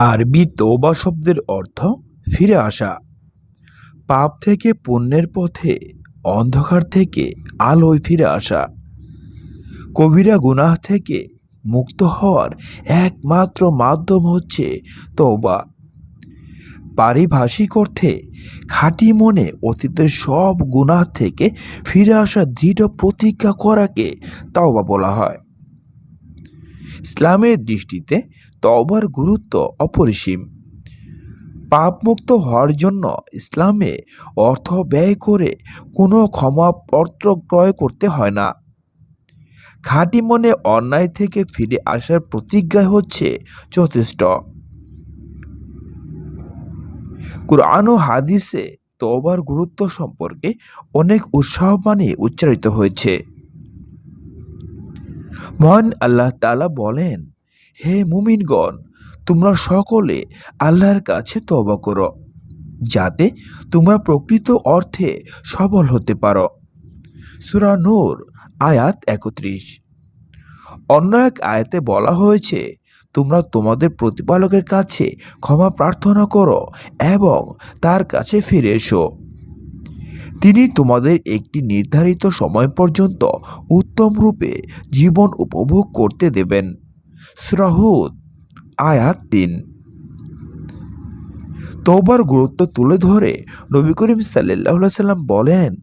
আরবি তৌবা শব্দের অর্থ ফিরে আসা। পাপ থেকে পুণ্যের পথে, অন্ধকার থেকে আলোয় ফিরে আসা। কবিরা গুনাহ থেকে মুক্ত হওয়ার একমাত্র মাধ্যম হচ্ছে তৌবা পারিভাষিক অর্থে খাঁটি মনে অতীতের সব গুনাহ থেকে ফিরে আসা দৃঢ় প্রতিজ্ঞা করাকে তাওবা বলা হয়। ইসলামের দৃষ্টিতে তওবার গুরুত্ব অপরিসীম। পাপমুক্ত হওয়ার জন্য ইসলামে অর্থ ব্যয় করে কোনো ক্ষমাপত্র ক্রয় করতে হয় না। খাঁটি মনে অন্যায় থেকে ফিরে আসার প্রতিজ্ঞা হচ্ছে যথেষ্ট। কুরআন ও হাদিসে তওবার গুরুত্ব সম্পর্কে অনেক উৎসাহবাণী উচ্চারিত হয়েছে। মহান আল্লাহ তাআলা বলেন, হে মুমিনগণ, তোমরা সকলে আল্লাহর কাছে তওবা করো, যাতে তোমরা প্রকৃত অর্থে সবল হতে পারো। সূরা নূর, আয়াত একত্রিশ। অন্য এক আয়াতে বলা হয়েছে তোমরা তোমাদের প্রতিপালকের কাছে ক্ষমা প্রার্থনা করো এবং তার কাছে ফিরে এসো। তিনি তোমাদের একটি নির্ধারিত সময় পর্যন্ত উত্তম রূপে জীবন উপভোগ করতে দেবেন। শ্রাহুদ আয়াত তিন। তৌবার গুরুত্ব তুলে ধরে নবী করিম সাল্লাহ সাল্লাম বলেন,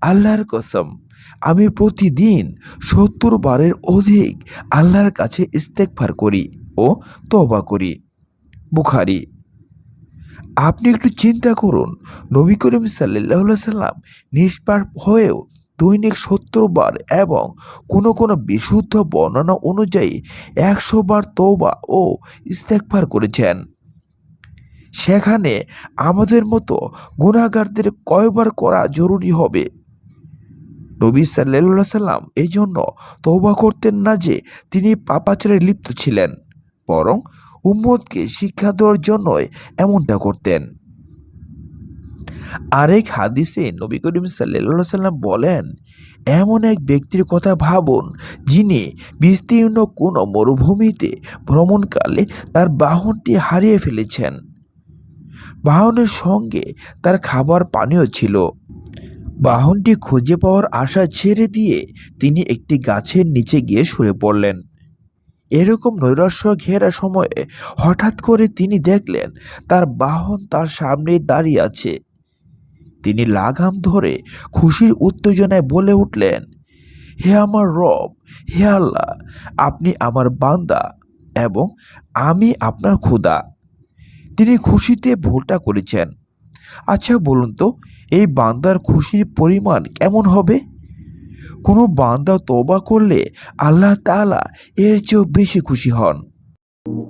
আল্লাহর কসম, আমি প্রতিদিন সত্তর বারের অধিক আল্লাহর কাছে ইস্তেকফার করি। ও তওবা করি। বুখারি। আপনি একটু চিন্তা করুন, নবী করিম সাল্লাহ সাল্লাম নিষ্পাপ হয়েও দৈনিক সত্তর বার এবং কোনো কোনো বিশুদ্ধ বর্ণনা অনুযায়ী একশো বার তৌবা ও ইস্তেকফার করেছেন। সেখানে আমাদের মতো গুণাগারদের কয়বার করা জরুরি হবে? নবী সাল্লাহ সাল্লাম এই জন্য তৌবা করতেন না যে তিনি পাপাচারে লিপ্ত ছিলেন। বরং উম্মদকে শিক্ষা দেওয়ার জন্যই এমনটা করতেন। আরেক হাদিসে নবী করিম সাল্লাহ সাল্লাম বলেন, এমন এক ব্যক্তির কথা ভাবুন, যিনি বিস্তীর্ণ কোনো মরুভূমিতে ভ্রমণকালে তার বাহনটি হারিয়ে ফেলেছেন। বাহনের সঙ্গে তার খাবার পানীয় ছিল। বাহনটি খুঁজে পাওয়ার আশা ছেড়ে দিয়ে তিনি একটি গাছের নিচে গিয়ে শুয়ে পড়লেন। এরকম নৈরাশ্য ঘেরা সময়ে হঠাৎ করে তিনি দেখলেন তার বাহন তার সামনে দাঁড়িয়ে আছে। তিনি লাগাম ধরে খুশির উত্তেজনায় বলে উঠলেন, হে আমার রব, হে আল্লাহ, আপনি আমার বান্দা এবং আমি আপনার ক্ষুদা তিনি খুশিতে ভুলটা করেছেন। আচ্ছা বলুন তো, এই বান্দার খুশির পরিমাণ কেমন হবে? কোনো বান্দা তবা করলে আল্লাহ তালা এর চেয়েও বেশি খুশি হন।